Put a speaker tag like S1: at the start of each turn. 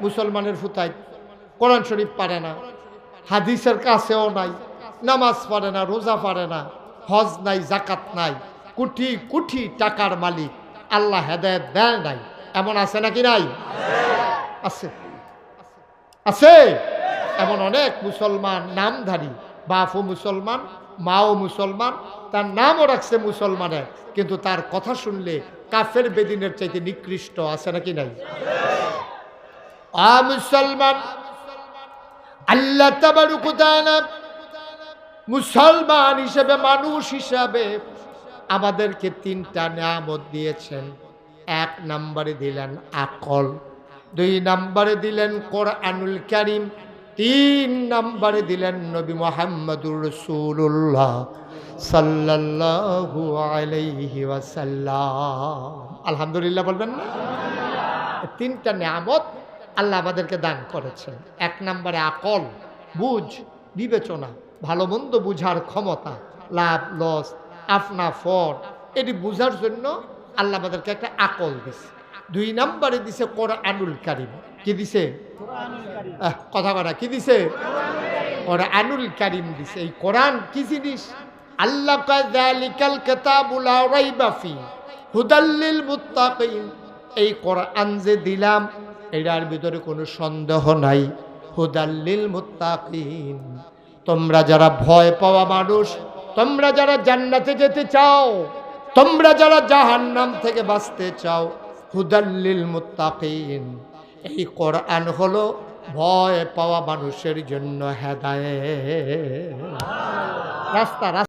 S1: মুসলমানের ফুতাই কোরআন শরীফ পারে না। হাদিসের কাছেও নাই। নামাজ পারে না, রোজা পারে না। হজ নাই জাকাত নাই। কুঠি কুঠি টাকার মালিক আল্লাহ হেদায়ত দেয় নাই। এমন আছে নাকি নাই? আছে। আছে। এমন অনেক মুসলমান নামধারী। বাপও মুসলমান, মাও মুসলমান, তার নামও রাখছে মুসলমানের কিন্তু তার কথা শুনলে কাফের বেদিনের চাইতে নিকৃষ্ট আছে নাকি নাই? আ মুসলমান, আল্লাহ মুসলমান হিসেবে, মানুষ হিসাবে আমাদেরকে তিনটা নিয়ামত দিয়েছেন। এক নম্বরে দিলেন আকল, দুই নম্বরে দিলেন কোরআনুল করিম, তিন নম্বরে দিলেন নবী মোহাম্মদুর রসুল্লাহ সাল্লাল্লাহু আলাইহি আলহামদুলিল্লাহ বলবেন না? তিনটা নিয়ামত আল্লাহ আমাদেরকে দান করেছেন। এক নম্বরে আকল, বুঝ, বিবেচনা, ভালো মন্দ বুঝার ক্ষমতা, লাভ, লস, আফনা, ফর, এটি বুঝার জন্য আল্লাহ আমাদেরকে একটা আকল দিছে। দুই নম্বরে দিছে কোরআনুল কারিম। কি দিছে? কথা কথা কি দিছে? কোরআনুল কারিম দিছে। এই কোরআন কি জিনিস? আল্লাহ কাযালিকাল কিতাবুল রাইবা ফি হুদাল্লিল মুত্তাকিন। এই কোরআন যে দিলাম এটার ভিতরে কোনো সন্দেহ নাই। হুদাল্লিল মুত্তাকিন। তোমরা যারা ভয় পাওয়া মানুষ, তোমরা যারা জান্নাতে যেতে চাও, তোমরা যারা জাহান্নাম থেকে বাঁচতে চাও হুদাল্লিল মুত্তাকিন। এই কোরআন হলো ভয় পাওয়া মানুষের জন্য হেদায়ে রাস্তা রাস্তা।